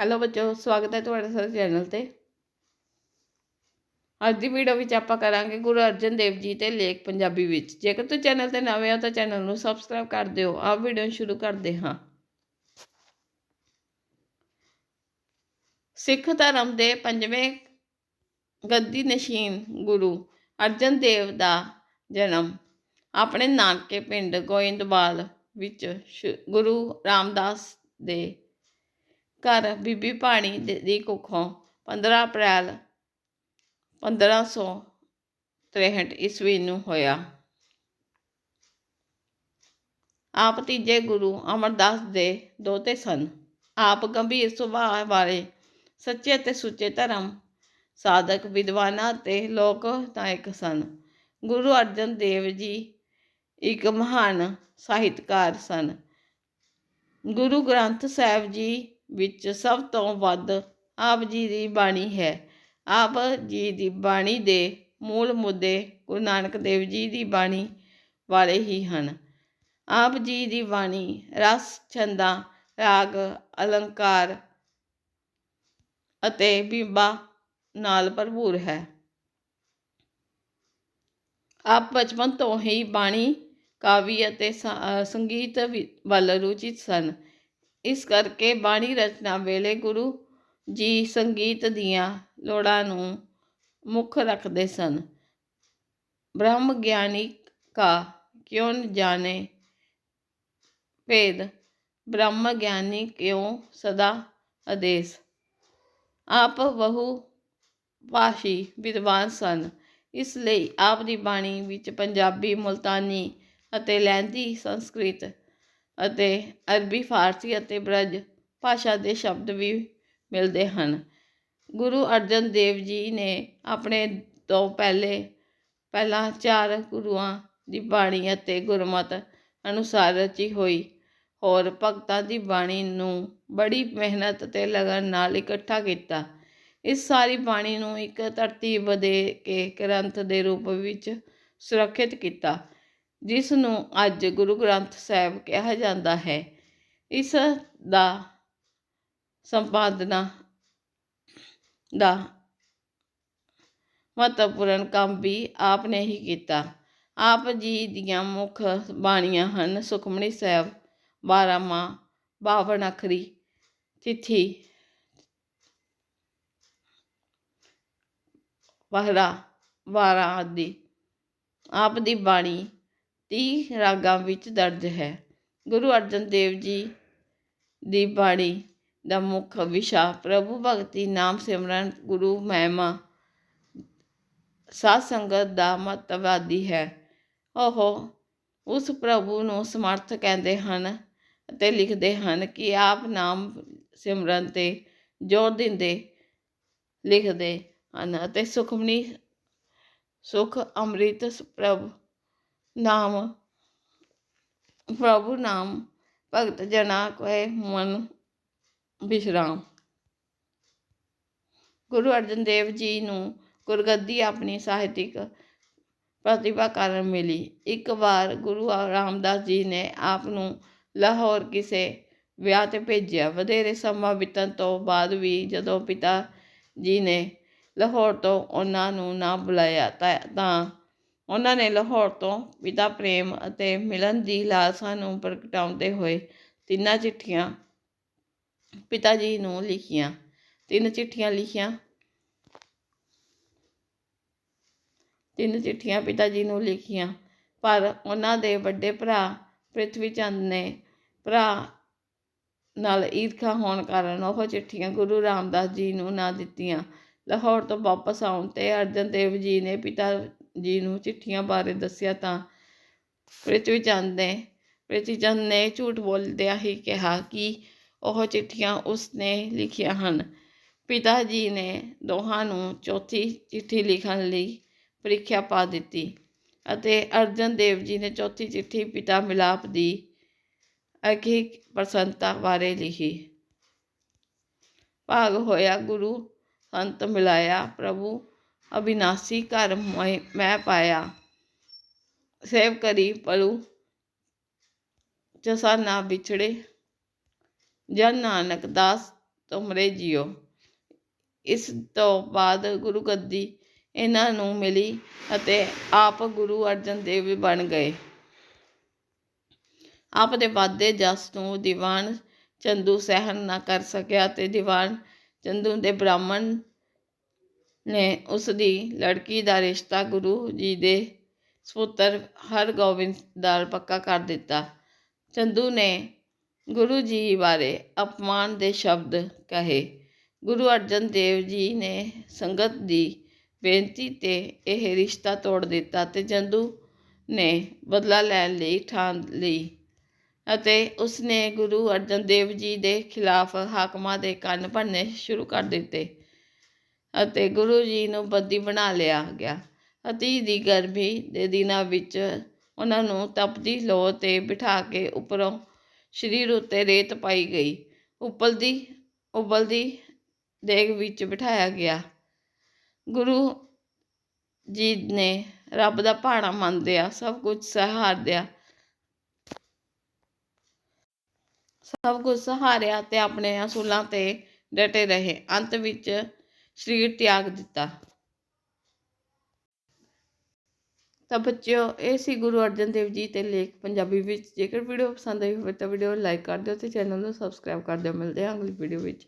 Hello ਬੱਚੋ, ਸਵਾਗਤ ਹੈ ਤੁਹਾਡਾ ਸਾਡੇ ਚੈਨਲ ਤੇ। ਅੱਜ ਦੀ ਵੀਡੀਓ ਵਿੱਚ ਆਪਾਂ ਕਰਾਂਗੇ ਗੁਰੂ ਅਰਜਨ ਦੇਵ ਜੀ ਤੇ ਲੇਖ ਪੰਜਾਬੀ ਵਿੱਚ। ਜੇਕਰ ਤੁਸੀਂ ਚੈਨਲ ਤੇ ਨਵੇਂ ਹੋ ਤਾਂ ਚੈਨਲ ਨੂੰ ਸਬਸਕ੍ਰਾਈਬ ਕਰ ਦਿਓ। ਆਪ ਵੀਡੀਓ ਸ਼ੁਰੂ ਕਰਦੇ ਹਾਂ। ਸਿੱਖ ਧਰਮ ਦੇ ਪੰਜਵੇਂ ਗੱਦੀ ਨਸ਼ੀਨ ਗੁਰੂ ਅਰਜਨ ਦੇਵ ਦਾ ਜਨਮ ਆਪਣੇ ਨਾਨਕੇ ਪਿੰਡ ਗੋਇੰਦਵਾਲ ਵਿੱਚ ਸ਼- ਗੁਰੂ ਰਾਮਦਾਸ ਦੇ ਘਰ ਬੀਬੀ ਭਾਣੀ ਦੇ- ਦੀ ਕੁੱਖੋਂ 15 ਅਪ੍ਰੈਲ 1563 ਈਸਵੀ ਨੂੰ ਹੋਇਆ। ਆਪ ਤੀਜੇ ਗੁਰੂ ਅਮਰਦਾਸ ਦੇ ਦੋਤੇ ਸਨ। ਆਪ ਗੰਭੀਰ ਸੁਭਾਅ ਵਾਲੇ ਸੱਚੇ ਅਤੇ ਸੁੱਚੇ ਧਰਮ ਸਾਧਕ, ਵਿਦਵਾਨਾਂ ਅਤੇ ਲੋਕ ਨਾਇਕ ਸਨ। ਗੁਰੂ ਅਰਜਨ ਦੇਵ ਜੀ ਇੱਕ ਮਹਾਨ ਸਾਹਿਤਕਾਰ ਸਨ। ਗੁਰੂ ਗ੍ਰੰਥ ਸਾਹਿਬ ਜੀ ਵਿੱਚ ਸਭ ਤੋਂ ਵੱਧ ਆਪ ਜੀ ਦੀ ਬਾਣੀ ਹੈ। ਆਪ ਜੀ ਦੀ ਬਾਣੀ ਦੇ ਮੂਲ ਮੁੱਦੇ ਗੁਰੂ ਨਾਨਕ ਦੇਵ ਜੀ ਦੀ ਬਾਣੀ ਵਾਲੇ ਹੀ ਹਨ। ਆਪ ਜੀ ਦੀ ਬਾਣੀ ਰਸ, ਛੰਦਾਂ, ਰਾਗ, ਅਲੰਕਾਰ ਅਤੇ ਬੀਬਾ ਨਾਲ ਭਰਪੂਰ ਹੈ। ਆਪ ਬਚਪਨ ਤੋਂ ਹੀ ਬਾਣੀ, ਕਾਵਿ ਅਤੇ ਸੰਗੀਤ ਵਿ- ਵੱਲ ਰੁਚਿਤ ਸਨ। ਇਸ ਕਰਕੇ ਬਾਣੀ ਰਚਨਾ ਵੇਲੇ ਗੁਰੂ ਜੀ ਸੰਗੀਤ ਦੀਆਂ ਲੋੜਾਂ ਨੂੰ ਮੁੱਖ ਰੱਖਦੇ ਸਨ। ਬ੍ਰਹਮ ਗਿਆਨੀ ਕਾ ਕਿਉਂ ਜਾਣੇ? ਭੇਦ ਬ੍ਰਹਮ ਗਿਆਨੀ ਕਿਉਂ ਸਦਾ ਆਦੇਸ਼? ਆਪ ਬਹੁ ਭਾਸ਼ੀ ਵਿਦਵਾਨ ਸਨ। ਇਸ ਲਈ ਆਪ ਦੀ ਬਾਣੀ ਵਿੱਚ ਪੰਜਾਬੀ, ਮੁਲਤਾਨੀ ਅਤੇ ਲਹਿੰਦੀ ਸੰਸਕ੍ਰਿਤ ਅਤੇ ਅਰਬੀ, ਫਾਰਸੀ ਅਤੇ ਬ੍ਰਜ ਭਾਸ਼ਾ ਦੇ ਸ਼ਬਦ ਵੀ ਮਿਲਦੇ ਹਨ। ਗੁਰੂ ਅਰਜਨ ਦੇਵ ਜੀ ਨੇ ਆਪਣੇ ਤੋਂ ਪਹਿਲੇ, ਪਹਿਲਾਂ ਚਾਰ ਗੁਰੂਆਂ ਦੀ ਬਾਣੀ ਅਤੇ ਗੁਰਮਤ ਅਨੁਸਾਰ ਰਚੀ ਹੋਈ। ਹੋਰ ਭਗਤਾਂ ਦੀ ਬਾਣੀ ਨੂੰ ਬੜੀ ਮਿਹਨਤ ਤੇ ਲਗਨ ਨਾਲ ਇਕੱਠਾ ਕੀਤਾ। ਇਸ ਸਾਰੀ ਬਾਣੀ ਨੂੰ ਇੱਕ ਤਰਤੀਬ ਦੇ ਕੇ ਗ੍ਰੰਥ ਦੇ ਰੂਪ ਵਿੱਚ ਸੁਰੱਖਿਅਤ ਕੀਤਾ। ਜਿਸ ਨੂੰ ਅੱਜ ਗੁਰੂ ਗ੍ਰੰਥ ਸਾਹਿਬ ਕਿਹਾ ਜਾਂਦਾ ਹੈ। ਇਸ ਦਾ ਸੰਪਾਦਨਾ ਦਾ ਮਹੱਤਵਪੂਰਨ ਕੰਮ ਵੀ ਆਪ ਨੇ ਹੀ ਕੀਤਾ। ਆਪ ਜੀ ਦੀਆਂ ਮੁੱਖ ਬਾਣੀਆਂ ਹਨ ਸੁਖਮਣੀ ਸਾਹਿਬ, ਬਾਰਾਂਮਾਹ, ਬਾਵਨ ਅਖਰੀ, ਚਿੱਠੀ ਵਾਹਰਾ ਵਾਰਾ ਆਦਿ। ਆਪ ਦੀ ਬਾਣੀ ਤੀਹ ਰਾਗਾਂ ਵਿੱਚ ਦਰਜ ਹੈ। ਗੁਰੂ ਅਰਜਨ ਦੇਵ ਜੀ ਦੀ ਬਾਣੀ ਦਾ ਮੁੱਖ ਵਿਸ਼ਾ ਪ੍ਰਭੂ ਭਗਤੀ, ਨਾਮ ਸਿਮਰਨ, ਗੁਰੂ ਮਹਿਮਾ, ਸਾਧ ਸੰਗਤ ਦਾ ਮਹੱਤਵ ਆਦਿ ਹੈ। ਉਹ ਉਸ ਪ੍ਰਭੂ ਨੂੰ ਸਮਰਥ ਕਹਿੰਦੇ ਹਨ ਅਤੇ ਲਿਖਦੇ ਹਨ ਕਿ ਆਪ ਨਾਮ ਸਿਮਰਨ ਤੇ ਜ਼ੋਰ ਦਿੰਦੇ ਲਿਖਦੇ ਹਨ ਅਤੇ ਸੁਖਮਨੀ ਸੁਖ ਅੰਮ੍ਰਿਤ ਪ੍ਰਭ ਨਾਮ। ਪ੍ਰਭੂ ਨਾਮ। ਭਗਤ ਜਨਾ ਕੋਏ ਮਨ ਵਿਸ਼ਰਾਮ। ਗੁਰੂ ਅਰਜਨ ਦੇਵ ਜੀ ਨੂੰ ਗੁਰਗੱਦੀ ਆਪਣੀ ਸਾਹਿਤਿਕ ਪ੍ਰਤਿਭਾ ਕਾਰਨ ਮਿਲੀ। ਇੱਕ ਵਾਰ ਗੁਰੂ ਰਾਮਦਾਸ ਜੀ ਨੇ ਆਪ ਨੂੰ ਲਾਹੌਰ ਕਿਸੇ ਵਿਆਹ ਤੇ ਭੇਜਿਆ। ਵਧੇਰੇ ਸਮਾਂ ਬੀਤਣ ਤੋਂ ਬਾਅਦ ਵੀ ਜਦੋਂ ਪਿਤਾ ਜੀ ਨੇ ਲਾਹੌਰ ਤੋਂ ਉਹਨਾਂ ਨੂੰ ਨਾ ਬੁਲਾਇਆ ਤਾਂ ਤਾਂ ਉਹਨਾਂ ਨੇ ਲਾਹੌਰ ਤੋਂ ਪਿਤਾ ਪ੍ਰੇਮ ਅਤੇ ਮਿਲਨ ਦੀ ਲਾਲਸਾ ਨੂੰ ਪ੍ਰਗਟਾਉਂਦੇ ਹੋਏ ਤਿੰਨਾਂ ਚਿੱਠੀਆਂ ਪਿਤਾ ਜੀ ਨੂੰ ਲਿਖੀਆਂ। ਤਿੰਨ ਚਿੱਠੀਆਂ ਲਿਖੀਆਂ। ਤਿੰਨ ਚਿੱਠੀਆਂ ਪਿਤਾ ਜੀ ਨੂੰ ਲਿਖੀਆਂ। ਪਰ ਉਹਨਾਂ ਦੇ ਵੱਡੇ ਭਰਾ ਪ੍ਰਿਥਵੀ ਚੰਦ ਨੇ ਭਰਾ ਨਾਲ ਈਰਖਾ ਹੋਣ ਕਾਰਨ ਉਹ ਚਿੱਠੀਆਂ ਗੁਰੂ ਰਾਮਦਾਸ ਜੀ ਨੂੰ ਨਾ ਦਿੱਤੀਆਂ। ਲਾਹੌਰ ਤੋਂ ਵਾਪਸ ਆਉਣ ਤੇ ਅਰਜਨ ਦੇਵ ਜੀ ਨੇ ਪਿਤਾ ਜੀ ਨੂੰ ਚਿੱਠੀਆਂ ਬਾਰੇ ਦੱਸਿਆ ਤਾਂ ਪ੍ਰਿਥਵੀ ਚੰਦ ਨੇ ਪ੍ਰਿਥਵੀ ਚੰਦ ਨੇ ਝੂਠ ਬੋਲਦਿਆਂ ਹੀ ਕਿਹਾ ਕਿ ਉਹ ਚਿੱਠੀਆਂ ਉਸ ਨੇ ਲਿਖੀਆਂ ਹਨ। ਪਿਤਾ ਜੀ ਨੇ ਦੋਹਾਂ ਨੂੰ ਚੌਥੀ ਚਿੱਠੀ ਲਿਖਣ ਲਈ ਪ੍ਰੀਖਿਆ ਪਾ ਦਿੱਤੀ ਅਤੇ ਅਰਜਨ ਦੇਵ ਜੀ ਨੇ ਚੌਥੀ ਚਿੱਠੀ ਪਿਤਾ ਮਿਲਾਪ ਦੀ ਅਖੀ ਪ੍ਰਸੰਨਤਾ ਬਾਰੇ ਲਿਖੀ। ਭਾਗ ਹੋਇਆ, ਗੁਰੂ ਸੰਤ ਮਿਲਾਇਆ, ਪ੍ਰਭੂ ਅਬਿਨਾਸੀ ਘਰ ਮੈਂ ਮੈਂ ਪਾਇਆ। ਸੇਵ ਕਰੀ ਪਲੂ, ਜਸਾ ਨਾ ਵਿਛੜੇ। ਜਨ ਨਾਨਕ ਦਾਸ ਤੁਮਰੇ ਜਿਉ ਇਸ ਤੋਂ ਬਾਅਦ ਗੁਰੂ ਗੱਦੀ ਇਹਨਾਂ ਨੂੰ ਮਿਲੀ ਅਤੇ ਆਪ ਗੁਰੂ ਅਰਜਨ ਦੇਵ ਵੀ ਬਣ ਗਏ। ਆਪ ਦੇ ਵਾਦੇ ਜਸ ਨੂੰ ਦੀਵਾਨ ਚੰਦੂ ਸਹਿਣ ਨਾ ਕਰ ਸਕਿਆ ਤੇ ਦੀਵਾਨ ਚੰਦੂ ਦੇ ਬ੍ਰਾਹਮਣ ਨੇ ਉਸ ਦੀ ਲੜਕੀ ਦਾ ਰਿਸ਼ਤਾ ਗੁਰੂ ਜੀ ਦੇ ਸਪੁੱਤਰ ਹਰਗੋਬਿੰਦ ਨਾਲ ਪੱਕਾ ਕਰ ਦਿੱਤਾ। ਚੰਦੂ ਨੇ ਗੁਰੂ ਜੀ ਬਾਰੇ ਅਪਮਾਨ ਦੇ ਸ਼ਬਦ ਕਹੇ। ਗੁਰੂ ਅਰਜਨ ਦੇਵ ਜੀ ਨੇ ਸੰਗਤ ਦੀ ਬੇਨਤੀ ਤੇ ਇਹ ਰਿਸ਼ਤਾ ਤੋੜ ਦਿੱਤਾ ਤੇ ਚੰਦੂ ਨੇ ਬਦਲਾ ਲੈਣ ਲਈ ਠਾਣ ਲਈ ਅਤੇ ਉਸਨੇ ਗੁਰੂ ਅਰਜਨ ਦੇਵ ਜੀ ਦੇ ਖਿਲਾਫ ਹਾਕਮਾਂ ਦੇ ਕੰਨ ਭਰਨੇ ਸ਼ੁਰੂ ਕਰ ਦਿੱਤੇ। ਅਤੇ ਗੁਰੂ ਜੀ ਨੂੰ ਬੰਦੀ ਬਣਾ ਲਿਆ ਗਿਆ। ਅਤੀ ਦੀ ਗਰਮੀ ਦੇ ਦਿਨਾਂ ਵਿੱਚ ਉਹਨਾਂ ਨੂੰ ਤਪਦੀ ਲੋਅ ਤੇ ਬਿਠਾ ਕੇ ਉੱਪਰੋਂ ਸਰੀਰ ਉੱਤੇ ਰੇਤ ਪਾਈ ਗਈ। ਉਬਲਦੀ ਉਬਲਦੀ ਦੇਗ ਵਿੱਚ ਬਿਠਾਇਆ ਗਿਆ। ਗੁਰੂ ਜੀ ਨੇ ਰੱਬ ਦਾ ਭਾਣਾ ਮੰਨਦਿਆਂ ਸਭ ਕੁਝ ਸਹਾਰਦਿਆਂ, ਸਭ ਕੁਝ ਸਹਾਰਿਆ ਤੇ ਆਪਣੇ ਅਸੂਲਾਂ ਤੇ ਡਟੇ ਰਹੇ। ਅੰਤ ਵਿੱਚ ਸਰੀਰ ਤਿਆਗ ਦਿੱਤਾ। ਤਾਂ ਬੱਚਿਓ, ਇਹ ਸੀ ਗੁਰੂ ਅਰਜਨ ਦੇਵ ਜੀ ਤੇ ਲੇਖ ਪੰਜਾਬੀ ਵਿੱਚ। ਜੇਕਰ ਵੀਡੀਓ ਪਸੰਦ ਆਈ ਹੋਵੇ ਤਾਂ ਵੀਡੀਓ ਲਾਈਕ ਕਰ ਦਿਓ ਤੇ ਚੈਨਲ ਨੂੰ ਸਬਸਕ੍ਰਾਈਬ ਕਰ ਦਿਓ। ਮਿਲਦੇ ਹਾਂ ਅਗਲੀ ਵੀਡੀਓ ਵਿੱਚ।